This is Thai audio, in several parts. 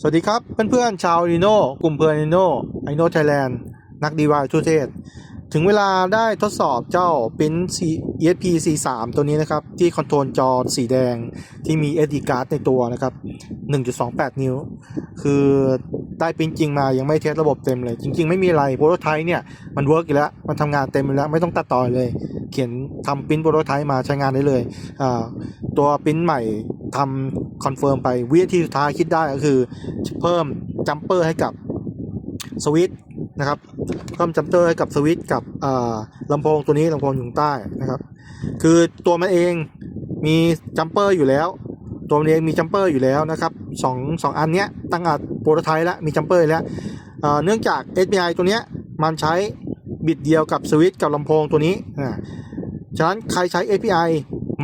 สวัสดีครับเพื่อนๆชาวนีโน่กลุ่มเพื่อนนีโน่ไอโน่ไทยแลนด์นักดีวายทั่วเทศ ถึงเวลาได้ทดสอบเจ้าปิ้น ESP C3 ตัวนี้นะครับ ที่คอนโทรลจอสีแดงที่มี SD card ในตัวนะครับ 1.28 นิ้ว คือได้ปิ้นจริงมายังไม่เทสระบบเต็มเลย จริง ๆ ไม่มีอะไรโปรโตไทป์เนี่ย มันเวิร์กอยู่แล้ว มันทำงานเต็มอยู่แล้ว ไม่ต้องตัดต่อเลย เขียนทำปิ้นโปรโตไทป์มาใช้งานได้เลย ตัวปิ้นใหม่ ทำคอนเฟิร์มไปวิธีสุดท้ายคิดได้ก็คือ เพิ่มจัมเปอร์ให้กับสวิตช์นะครับเพิ่มจัมเปอร์ให้กับสวิตช์กับลำโพงตัวนี้ลำโพงอยู่ใต้นะครับ คือตัวมันเองมีจัมเปอร์อยู่แล้ว ตัวมันเองมีจัมเปอร์อยู่แล้วนะครับสองสองอันเนี้ยตั้งอัดโปรโตไทป์แล้วมีจัมเปอร์แล้วเนื่องจาก SPI ตัวเนี้ยมันใช้บิตเดียวกับสวิตช์กับลำโพงตัวนี้ ฉะนั้นใครใช้ API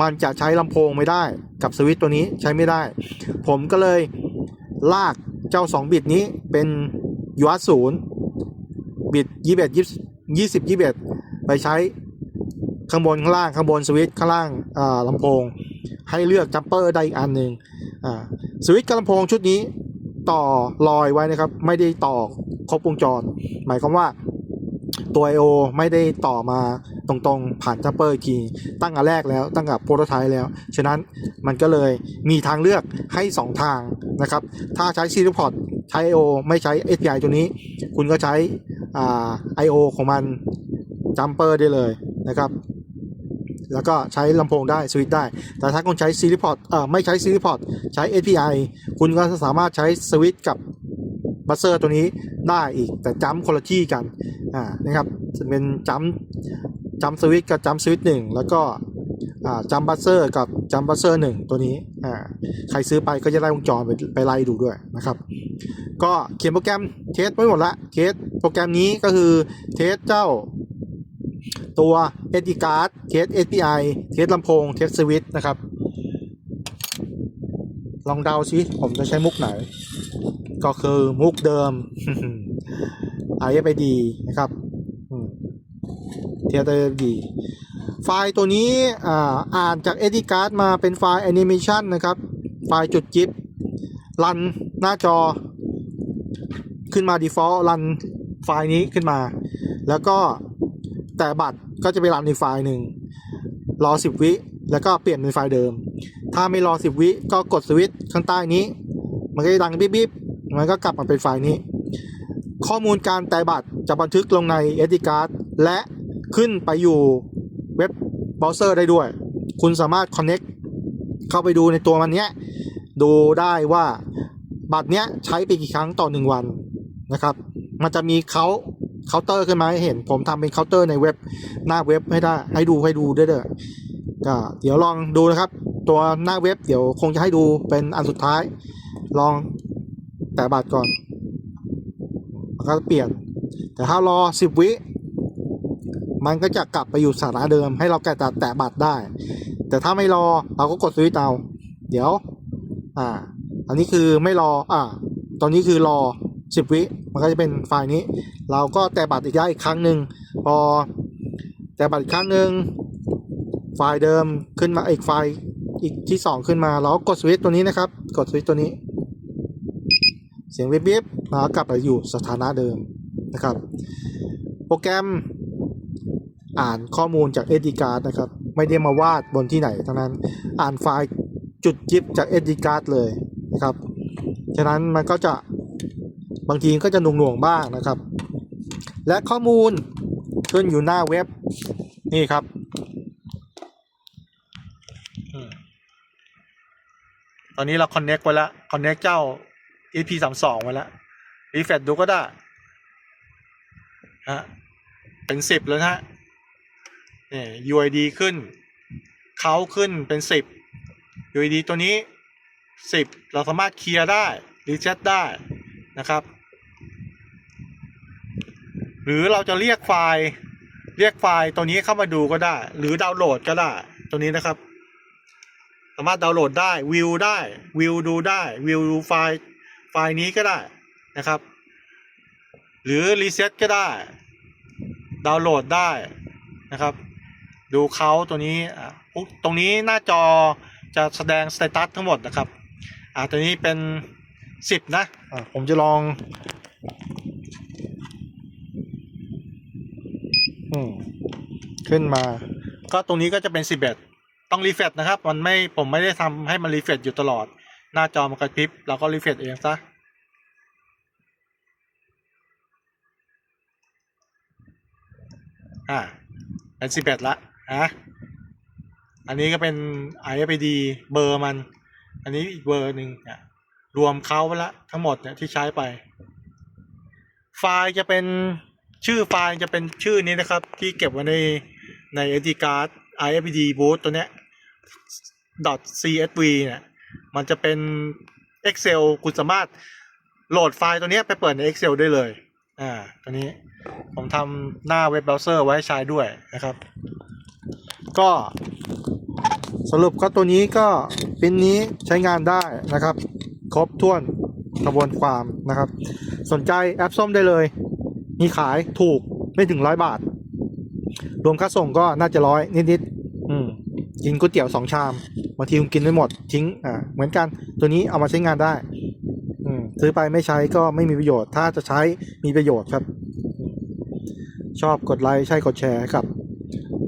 มันจะใช้ลำโพงไม่ได้ กับสวิตตัวนี้ใช้ไม่ได้ ผมก็เลยลากเจ้า 2 บิตนี้เป็นยูอาร์ศูนย์บิตยี่สิบเอ็ดยี่สิบยี่สิบเอ็ดไปใช้ข้างบนข้างล่างข้างบนสวิตข้างล่างาลำโพง ให้เลือกจัมเปอร์ได้อีกอันหนึ่งสวิตกับลำโพงชุดนี้ต่อลอยไว้นะครับ ไม่ได้ต่อครบวงจร หมายความว่า ตัว I/O ไม่ได้ต่อมาตรงๆ ผ่านจัมเปอร์อีกที ตั้งอันแรกแล้วตั้งกับโปรโตไทป์แล้ว ฉะนั้นมันก็เลยมีทางเลือกให้ 2 ทางนะครับ ถ้าใช้ซีรีพอร์ตใช้ I/O ไม่ใช้ API ตัวนี้ คุณก็ใช้อ่า I/O ของมันจัมเปอร์ได้เลยนะครับ แล้วก็ใช้ลำโพงได้สวิตช์ได้ แต่ถ้าคุณใช้ซีรีพอร์ตเอ่อไม่ใช้ซีรีพอร์ตใช้ API คุณก็สามารถใช้สวิตช์กับบัสเซอร์ตัวนี้ได้อีกแต่จัมคนละที่กัน อ่านะครับจะเป็นจัมจัมสวิตกับจัมสวิตหนึ่งแล้วก็อ่าจัมบัสเซอร์กับจัมบัสเซอร์หนึ่งตัวนี้อ่าใครซื้อไปก็จะได้วงจรไปไปไล่ดูด้วยนะครับ ก็เขียนโปรแกรมเทสไว้หมดละเทสโปรแกรมนี้ก็คือเทสเจ้าตัว SD card เทส SPI เทสลำโพง เทสสวิตนะครับ ลองเดาซิผมจะใช้มุกไหน ก็คือมุกเดิม IFID นะครับอืมเทส IFID ไฟล์ตัวนี้อ่าอ่านจาก SD card มาเป็นไฟล์ Animation นะครับ ไฟล์จุดจิ๊บรันหน้าจอ ขึ้นมา default รันไฟล์นี้ขึ้นมา แล้วก็แต่บัตรก็จะไปรันในไฟล์หนึ่ง รอ 10 วิแล้วก็เปลี่ยนเป็นไฟล์เดิม ถ้าไม่รอ 10 วิก็กดสวิตช์ข้างใต้นี้ มันก็จะดัง บิ๊บบิ๊บมันก็กลับมาเป็นไฟล์นี้ ข้อมูลการแต่บัตรจะบันทึกลงใน SD card และขึ้นไปอยู่เว็บเบราว์เซอร์ได้ด้วย คุณสามารถ connect เข้าไปดูในตัวมันเนี้ย ดูได้ว่าบัตรเนี้ยใช้ไปกี่ครั้งต่อหนึ่งวันนะครับ มันจะมีเขาเคาน์เตอร์ขึ้นมาให้เห็น ผมทำเป็นเคาน์เตอร์ในเว็บหน้าเว็บให้ได้ให้ดูให้ดูด้วยเด้อก็เดี๋ยวลองดูนะครับ ตัวหน้าเว็บเดี๋ยวคงจะให้ดูเป็นอันสุดท้าย ลองแตะบัตรก่อน ก็เปลี่ยน แต่ถ้ารอสิบวิ มันก็จะกลับไปอยู่สถานะเดิม ให้เราแกะแตะแตะบัตรได้ แต่ถ้าไม่รอเราก็กดสวิตช์เอาเดี๋ยว อ่า อันนี้คือไม่รอ อ่า ตอนนี้คือรอสิบวิ มันก็จะเป็นไฟล์นี้ เราก็แตะบัตรอีกได้อีกครั้งหนึ่งพอแตะบัตรอีกครั้งหนึ่งไฟล์เดิมขึ้นมาอีกไฟล์อีกที่สองขึ้นมา เราก็กดสวิตช์ตัวนี้นะครับ กดสวิตช์ตัวนี้ เสียงวิบวิบมากลับไปอยู่สถานะเดิมนะครับ โปรแกรมอ่านข้อมูลจาก SD card นะครับ ไม่ได้มาวาดบนที่ไหนทั้งนั้นอ่านไฟล์จุดจิบจาก SD card เลยนะครับฉะนั้นมันก็จะบางทีก็จะหน่วงๆบ้างนะครับ และข้อมูลขึ้นอยู่หน้าเว็บนี่ครับตอนนี้เรา connect ไว้แล้ว connect เจ้า EP 3 2ไว้แล้ว refresh ดูก็ได้ฮะเป็นสิบแล้วนะฮะนี่ UID ขึ้นเขาขึ้นเป็นสิบ UID ตัวนี้สิบเราสามารถเคลียร์ได้รีเซ็ตได้นะครับ หรือเราจะเรียกไฟล์เรียกไฟล์ตัวนี้เข้ามาดูก็ได้ หรือดาวน์โหลดก็ได้ตัวนี้นะครับ สามารถดาวน์โหลดได้วิวได้วิวดูได้วิวดูไฟล์ ฟล์นี้ก็ได้นะครับ หรือรีเซ็ตก็ได้ ดาวน์โหลดได้นะครับ ดูเขาตัวนี้อะพวกตรงนี้หน้าจอจะแสดงสเตตัสทั้งหมดนะครับอ่าตัวนี้เป็นสิบนะอะผมจะลองอืมขึ้นมา ก็ตรงนี้ก็จะเป็นสิบเอ็ดต้องรีเฟรชนะครับ มันไม่ผมไม่ได้ทำให้มันรีเฟรชอยู่ตลอด หน้าจอมันกระพริบเราก็รีเฟรชเองซะอ่าเป็นสิบเอ็ดละฮะอันนี้ก็เป็น IFID เบอร์มัน อันนี้อีกเบอร์หนึ่งเนี่ยรวมเขาไปละทั้งหมดเนี่ยที่ใช้ไป ไฟล์จะเป็นชื่อไฟล์จะเป็นชื่อนี้นะครับ ที่เก็บไว้ในใน SD card IFID boot ตัวเนี้ย .csv เนี่ย มันจะเป็น Excel คุณสามารถโหลดไฟล์ตัวนี้ไปเปิดใน Excel ได้เลย อ่า ตัวนี้ผมทำหน้าเว็บเบราว์เซอร์ไว้ใช้ด้วยนะครับ ก็สรุปก็ตัวนี้ก็ปิ้นนี้ใช้งานได้นะครับ ครบถ้วนกระบวนความนะครับ สนใจแอปส้มได้เลย มีขายถูกไม่ถึงร้อยบาท รวมค่าส่งก็น่าจะร้อยนิดๆ กินก๋วยเตี๋ยวสองชามบางทีคุณกินไม่หมดทิ้งอ่าเหมือนกันตัวนี้เอามาใช้งานได้ อืมซื้อไปไม่ใช้ก็ไม่มีประโยชน์ ถ้าจะใช้มีประโยชน์ครับ ชอบกดไลค์ใช่กดแชร์กับ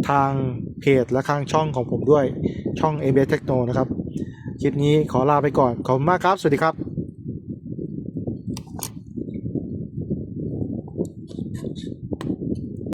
ทางเพจและทางช่องของผมด้วยช่อง a b s Techno นะครับ คลิปนี้ขอลาไปก่อน ขอบคุณมากครับ สวัสดีครับ